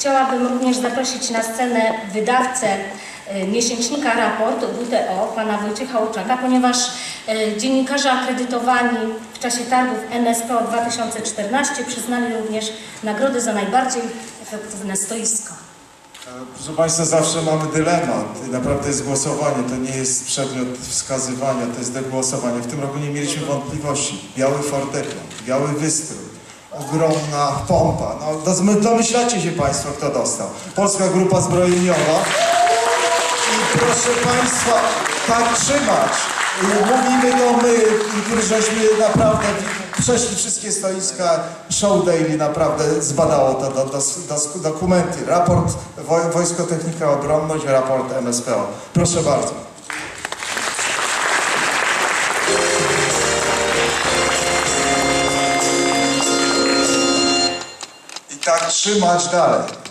Chciałabym również zaprosić na scenę wydawcę e, miesięcznika Raport WTO, pana Wojciecha Łuczaka, ponieważ e, dziennikarze akredytowani w czasie targów NSPO 2014 przyznali również nagrody za najbardziej efektywne stoisko. Proszę Państwa, zawsze mamy dylemat. Naprawdę jest głosowanie, to nie jest przedmiot wskazywania, to jest do głosowania. W tym roku nie mieliśmy wątpliwości. Biały fortepian, biały wystrój, ogromna pompa. No, domy- domyślacie się Państwo, kto dostał. Polska Grupa Zbrojeniowa. I proszę Państwa, tak trzymać. Mówimy to my, którzy żeśmy naprawdę przeszli wszystkie stoiska. Show Daily naprawdę zbadało to do, do, do, dokumenty. Raport Woj, Wojsko Technika Obronność, raport MSPO. Proszę bardzo. Tak trzymać dalej.